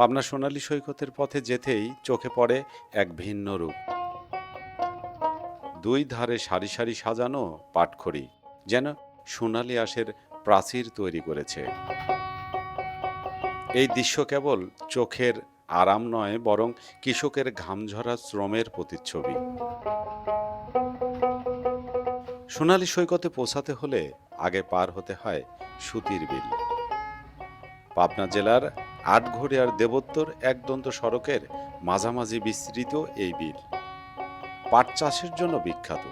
পাবনা সোনালী সৈকতের পথে যেতেই চোখে পড়ে এক ভিন্ন রূপ। দুই ধারে সারি সারি সাজানো পাটখড়ি, যেন সোনালী আঁশের প্রাচীর তৈরি করেছে। এই দৃশ্য কেবল চোখের আরাম নয়, বরং কৃষকের ঘামঝরা শ্রমের প্রতিচ্ছবি। সোনালী সৈকতে পৌঁছাতে হলে আগে পার হতে হয় সুতির বিল। পাবনা জেলার আটঘরিয়ার দেবোত্তর একদন্ত সড়কের মাঝামাঝি বিস্তৃত এই বিল। পাট চাষের জন্য বিখ্যাত।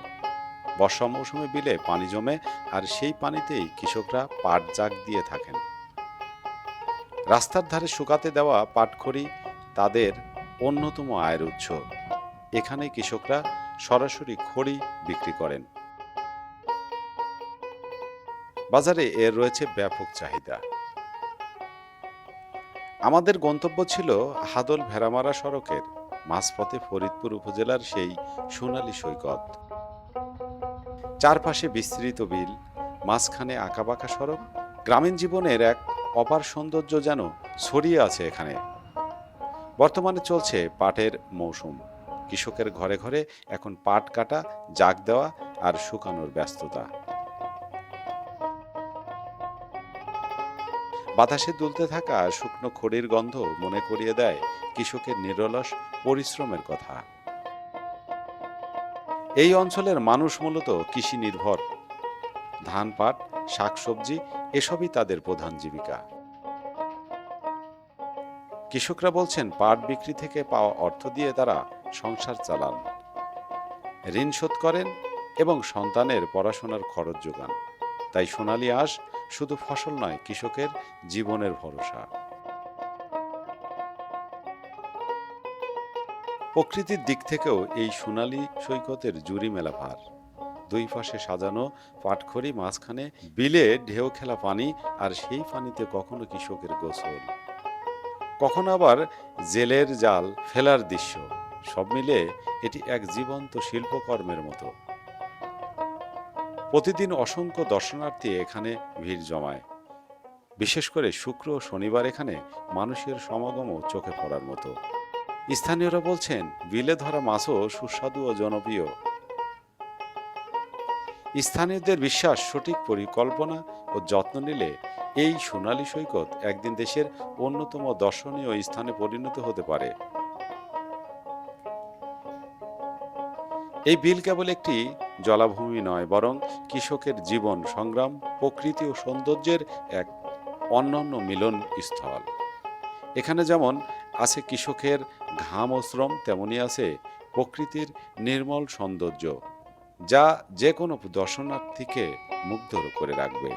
বর্ষা মৌসুমে বিলে পানি জমে আর সেই পানিতেই কৃষকরা পাট জাগ দিয়ে থাকেন। রাস্তার ধারে শুকাতে দেওয়া পাটখড়ি তাদের অন্যতম আয়ের উৎস। এখানে কৃষকরা সরাসরি খড়ি বিক্রি করেন। বাজারে এর রয়েছে ব্যাপক চাহিদা। আমাদের গন্তব্য ছিল হাদল ভেড়ামারা সড়কের মাঝপথে ফরিদপুর উপজেলার সেই সোনালী সৈকত। চারপাশে বিস্তৃত বিল, মাঝখানে আঁকাবাঁকা সড়ক, গ্রামীণ জীবনের এক অপার সৌন্দর্য যেন ছড়িয়ে আছে এখানে। বর্তমানে চলছে পাটের মৌসুম। কৃষকের ঘরে ঘরে এখন পাট কাটা, জাগ দেওয়া আর শুকানোর ব্যস্ততা। বাতাসে দুলতে থাকা শুকনো খড়ির গন্ধ মনে করিয়ে দেয় কৃষকের নিরলস পরিশ্রমের কথা। এই অঞ্চলের মানুষ মূলত কৃষি নির্ভর। ধান পাট, শাকসবজি এসবই তাদের প্রধান জীবিকা। কৃষকরা বলছেন, পাট বিক্রি থেকে পাওয়া অর্থ দিয়ে তারা সংসার চালান। ঋণ শোধ করেন এবং সন্তানের পড়াশোনার খরচ যোগান। তাই সোনালী আঁশ শুধু ফসল নয়, কৃষকের জীবনের ভরসা। প্রকৃতির দিক থেকেও এই সোনালী সৈকতের জুরি মেলা ভার। দুই পাশে সাজানো পাটখড়ি, মাঝখানে বিলে ঢেউ খেলা পানি, আর সেই পানিতে কখনো কৃষকের গোসল। কখনো আবার জেলের জাল ফেলার দৃশ্য। সব মিলে এটি এক জীবন্ত শিল্পকর্মের মতো। প্রতিদিন অসংখ্য দর্শনার্থী এখানে ভিড় জমায়। বিশেষ করে শুক্র ও শনিবার এখানে মানুষের সমাগমও চোখে পড়ার মতো। স্থানীয়রা বলছেন, বিলে ধরা মাছও সুস্বাদু ও জনপ্রিয়। স্থানীয়দের বিশ্বাস, সঠিক পরিকল্পনা ও যত্ন নিলে এই সোনালী সৈকত একদিন দেশের অন্যতম দর্শনীয় স্থানে পরিণত হতে পারে। এই বিল কেবল একটি জলাভূমি নয়, বরং কৃষকের জীবন সংগ্রাম, প্রকৃতি ও সৌন্দর্যের এক অন্যান্য মিলন স্থল। এখানে যেমন আছে কৃষকের ঘাম ও শ্রম তেমনই আছে প্রকৃতির নির্মল সৌন্দর্য, যা যে কোনো দর্শনার্থীকে মুগ্ধ করে রাখবে।